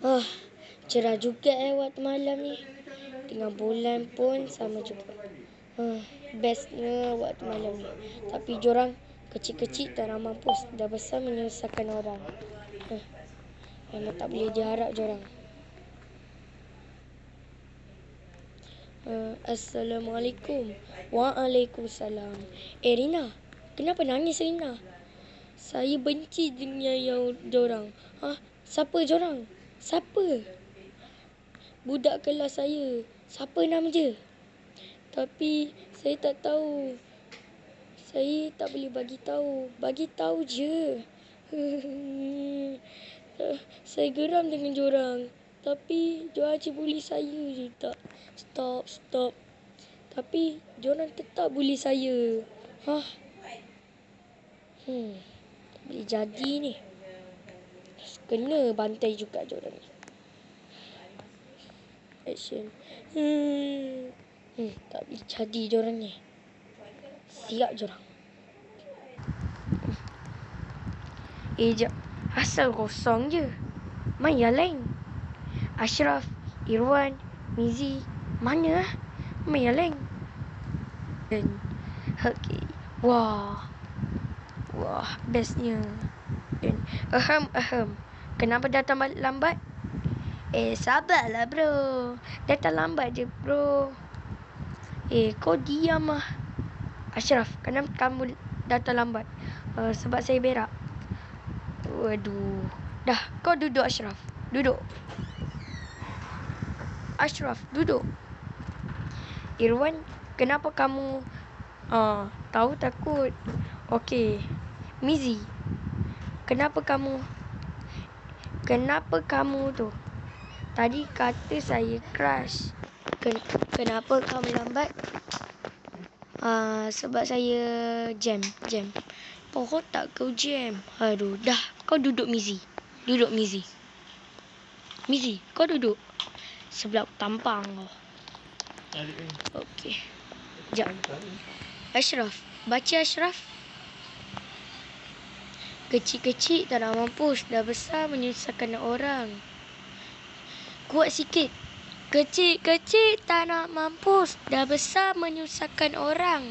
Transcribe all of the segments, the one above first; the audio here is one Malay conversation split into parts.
Oh, cerah juga eh waktu malam ni. Dengan bulan pun sama juga. Oh, bestnya waktu malam ni. Tapi jorang kecil-kecil tak nak mampus. Dah besar menyusahkan orang. Oh, memang tak boleh diharap jorang. Uh, Assalamualaikum. Waalaikumsalam. Eh Rina, kenapa nangis Rina? Saya benci dengan yang jorang. Ha? Siapa jorang? Siapa? Budak kelas saya. Siapa nama dia? Tapi saya tak tahu. Saya tak boleh bagi tahu. Bagi tahu je. saya geram dengan jorang. Tapi dia aja bully saya je tak. Stop, stop. Tapi diorang tetap bully saya. Hah? Hmm. Tak boleh jadi ni. Kena bantai juga diorang ni. Action. Hmm. Hmm, tak boleh jadi diorang ni. Siap diorang. Eh, jap. Asal kosong je. Main yang lain. Ashraf, Irwan, Mizi, mana ah? Meleng. Dan okay. Wah. Wah, bestnya. Dan ahem ahem. Kenapa datang lambat? Eh, sabarlah bro. Datang lambat je bro. Eh, kau diam ah. Ashraf, kenapa kamu datang lambat? Uh, sebab saya berak. Waduh. Dah, kau duduk Ashraf. Duduk. Ashraf, duduk. Irwan, kenapa kamu uh, tahu takut? Okey. Mizi, kenapa kamu Kenapa kamu tu? Tadi kata saya crush. Ken kenapa kamu lambat? Uh, sebab saya jam, jam. Pohon tak kau jam. Aduh, dah. Kau duduk Mizi. Duduk Mizi. Mizi, kau duduk sebelah tampang kau. Okey. Jap. Ashraf. Baca Ashraf. Kecil-kecil tak nak mampus. Dah besar menyusahkan orang. Kuat sikit. Kecil-kecil tak nak mampus. Dah besar menyusahkan orang.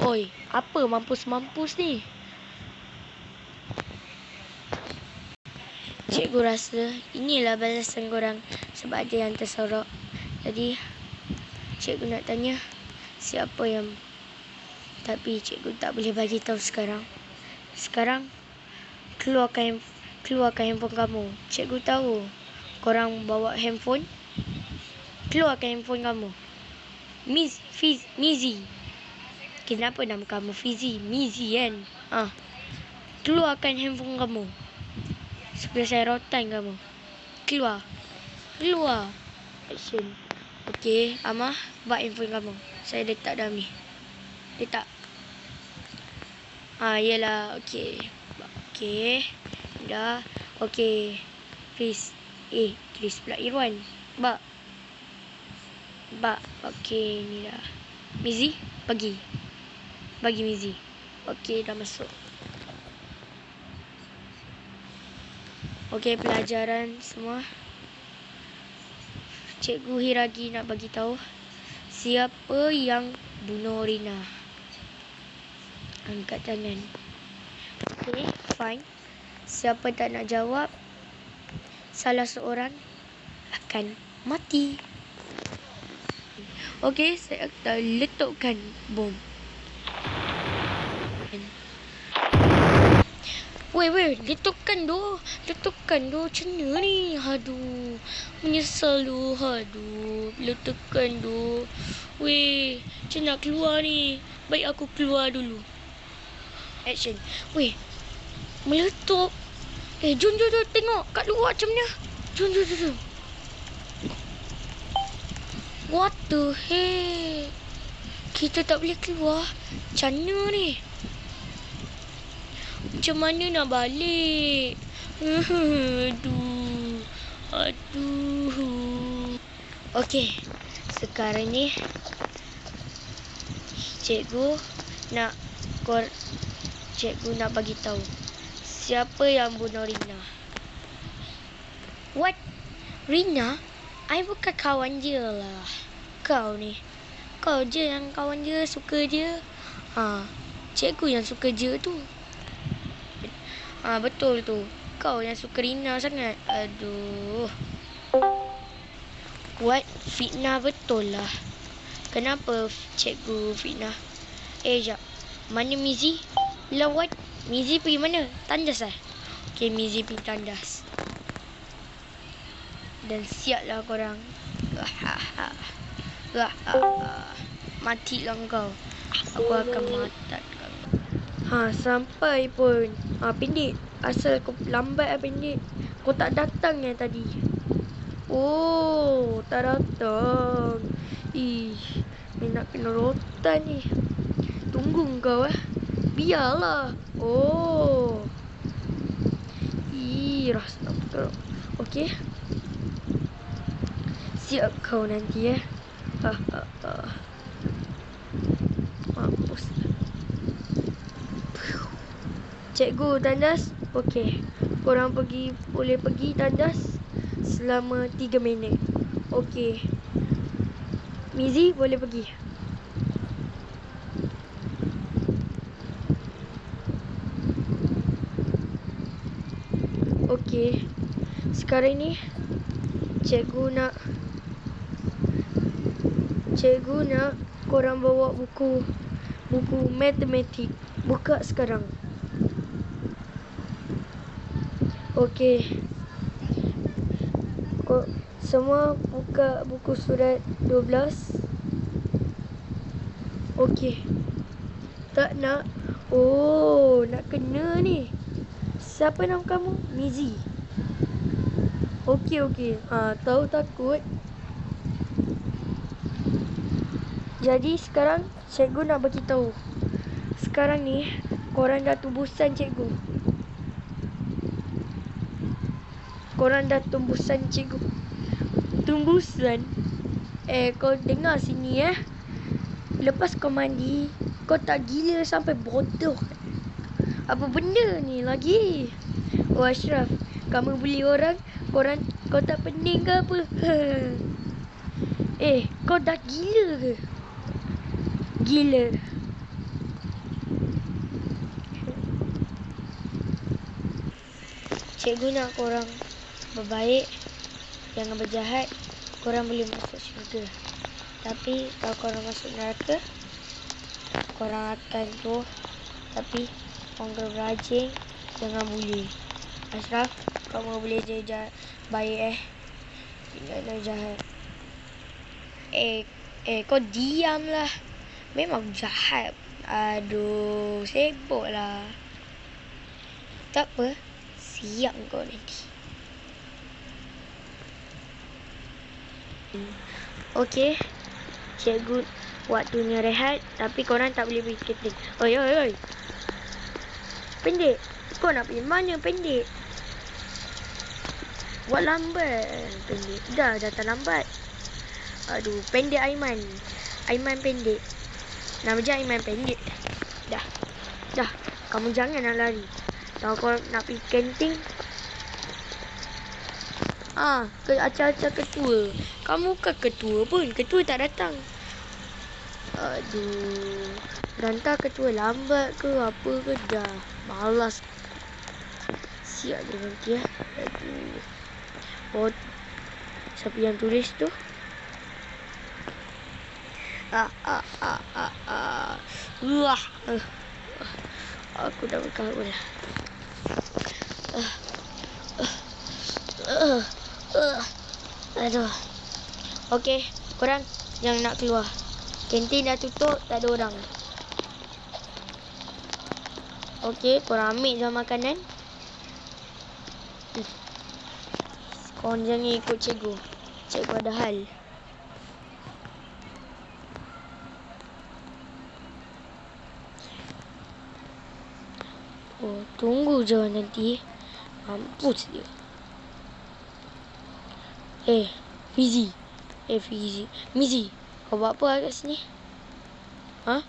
Oi, apa mampus-mampus ni? Cikgu rasa inilah balasan korang sebab ada yang tersorok. Jadi, cikgu nak tanya siapa yang tapi cikgu tak boleh bagi tahu sekarang. Sekarang keluarkan keluarkan handphone kamu. Cikgu tahu korang bawa handphone. Keluarkan handphone kamu. Miss Fiz Mizi. Kenapa nama kamu Fizi? Mizi kan? Ah. Keluarkan handphone kamu. Supaya saya rotan kamu. Keluar. Keluar. Action. Okey, Amah, buat info kamu. Saya letak dalam ni. Letak. Ah, yalah. Okey. Okey. Dah. Okey. Please. Eh, please pula Irwan. Bak. Bak. Okey, ni dah. Mizi, pergi. Bagi Mizi. Okey, dah masuk. Okey, pelajaran semua. Cikgu Hiragi nak bagi tahu siapa yang bunuh Rina. Angkat tangan. Okey, fine. Siapa tak nak jawab, salah seorang akan mati. Okey, saya akan letakkan bom. Weh, weh, letukan tu. Letukan tu. Macam ni? Aduh. Menyesal tu. Aduh. Letukan tu. Weh, macam nak keluar ni. Baik aku keluar dulu. Action. Weh, meletup. Eh, jom, jom, jom. Tengok kat luar macam mana. Jom, jom, jom, jom. What the heck? Kita tak boleh keluar. Macam mana ni? Macam mana nak balik? Aduh. Aduh. Okey. Sekarang ni cikgu nak cikgu nak bagi tahu siapa yang bunuh Rina. Rina, I bukan kawan dia lah. Kau ni. Kau je yang kawan dia, suka dia. Ha, cikgu yang suka dia tu. Ha, betul tu. Kau yang suka Rina sangat. Aduh. What? Fitnah betul lah. Kenapa cikgu fitnah? Eh, jap. Mana Mizi? Lah, what? Mizi pergi mana? Tandas lah. Okay, Mizi pergi tandas. Dan siaplah korang. Gahaha. Matilah kau. Aku akan matat kau. Ha, sampai pun. Ha, pendek. Asal kau lambat lah pendek. Kau tak datang yang tadi. Oh, tak datang. Ih, ni nak kena rotan ni. Tunggu kau eh. Biarlah. Oh. Ih, rasa nak. Okey. Siap kau nanti eh. Ha, ha, ha. Cikgu tandas. Okey. Korang pergi boleh pergi tandas selama 3 minit. Okey. Mizi boleh pergi. Okey. Sekarang ni cikgu nak cikgu nak korang bawa buku buku matematik. Buka sekarang. Okey. Kau semua buka buku surat 12. Okey. Tak nak. Oh, nak kena ni. Siapa nama kamu? Mizi. Okey, okey. Ha, tahu takut. Jadi sekarang cikgu nak bagi tahu. Sekarang ni korang dah tumbusan cikgu. Korang dah tumbusan cikgu. Tumbusan? Eh, kau dengar sini eh. Lepas kau mandi, kau tak gila sampai bodoh. Apa benda ni lagi? Oh Ashraf, kamu beli orang, korang kau tak pening ke apa? eh, kau dah gila ke? Gila. Cikgu nak korang berbaik, jangan berjahat, korang boleh masuk syurga. Tapi kalau korang masuk neraka, korang akan tu tapi Orang rajin Jangan bully Ashraf Kamu boleh je jahat Baik eh? Jangan jahat. Eh Eh kau diam lah Memang jahat. Aduh Sibuk lah Tak apa. Siap kau nanti. Okay Cikgu Waktunya rehat Tapi korang tak boleh pergi skating Oi oi oi Pendek. Kau nak pergi mana pendek? Buat lambat. Pendek. Dah, tak lambat. Aduh, pendek Aiman. Aiman pendek. Nama je Aiman pendek. Dah. Dah. Kamu jangan nak lari. Tahu kau nak pergi kanting. Ah, ke acar-acar ketua. Kamu ke ketua pun. Ketua tak datang. Aduh. Rantar ketua lambat ke apa ke dah. Malas. Siap dia ya. Aduh. Oh. Siapa yang tulis tu? Ah, ah, ah, ah, ah. Wah. Aku dah berkahwin. Uh. Uh. Aduh. Okey, korang yang nak keluar. Kantin dah tutup, tak ada orang. Okey, korang ambil je makanan. Korang jangan ikut cikgu. Cikgu ada hal. Oh, tunggu je nanti. Mampus dia. Eh, Fizi. Eh, Fizi. Mizi, kau buat apa kat sini? Ha?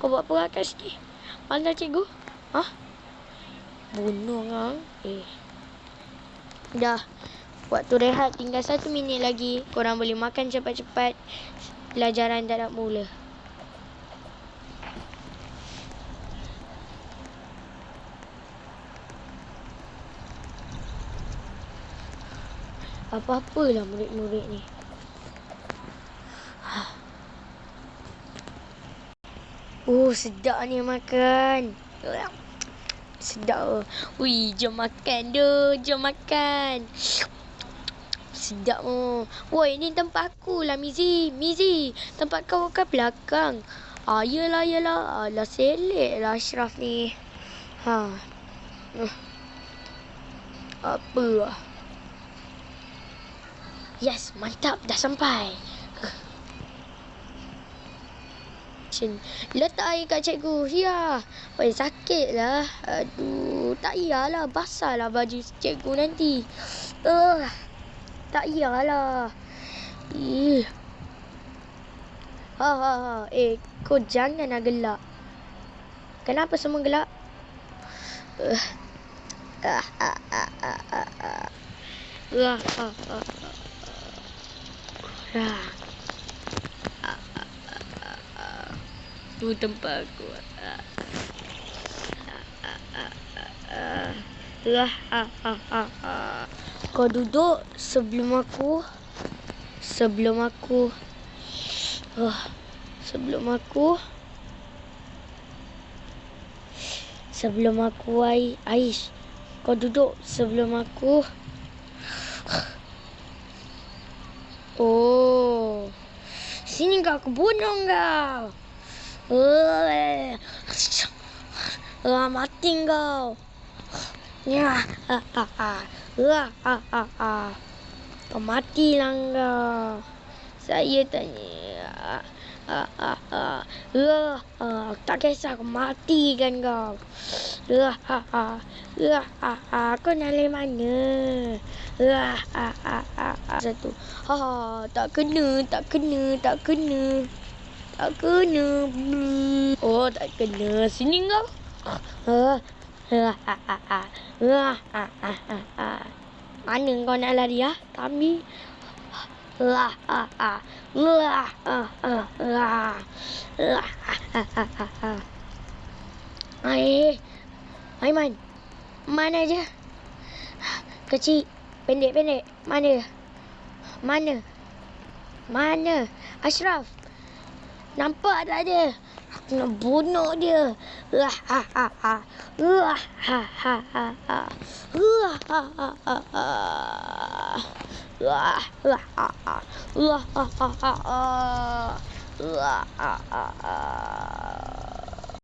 Kau buat apa kat sini? Mana cikgu? Hah? Bunuh kau? Eh. Dah. Waktu rehat tinggal satu minit lagi. Korang boleh makan cepat-cepat. Pelajaran dah nak mula. Apa-apalah murid-murid ni. Oh, sedap ni makan. Sedap. Ui, jom makan tu. Jom makan. Sedap oh. Woi, ni tempat aku lah Mizi. Mizi, tempat kau kan belakang. Ah, yelah, yelah. Alah, selit lah Ashraf ni. Ha. Uh. Apa lah. Yes, mantap. Dah sampai. Chin. Letak air kat cikgu. Ya. Oi, sakit lah. Aduh. Tak iyalah. Basah lah baju cikgu nanti. Uh, tak iyalah. Ih. Ha, ha, ha. Eh, kau jangan nak gelak. Kenapa semua gelak? Uh. Ah, ah, ah, ah. Ah, ah, ah, ah. Ah. Tu tempat aku. Ah. Ah, ah, ah, ah, ah. Kau duduk sebelum aku. Sebelum aku. Oh, sebelum aku. Sebelum aku, Ai, Aish. Kau duduk sebelum aku. Oh. Sini kau bunuh kau. Uh, uh, mati kau. Ya, ah, ah, ah. Uh, ah, ah, ah. Kau kau. Saya tanya. Ah, ah, ah. Uh, ah. Tak kisah kau mati kan kau. Uh, ah, ah. Uh, ah, ah. Kau nak lari mana? Uh, ah, ah, ah, ah. Satu. Ha, tak kena, tak kena, tak kena. Tak kena. Oh, tak kena. Sini kau. Mana kau nak lari ah? Kami. Ha ha ha ha. Ha ha ha ha. Ai. Aiman. Mana je? Kecil. Pendek-pendek. Mana? Mana? Mana? Ashraf. Nampak tak dia? Aku nak bunuh dia. Wah ha ha ha. Wah ha ha ha ha. Wah ha ha ha ha. Wah wah ha ha. Wah ha ha ha. Wah ha ha ha.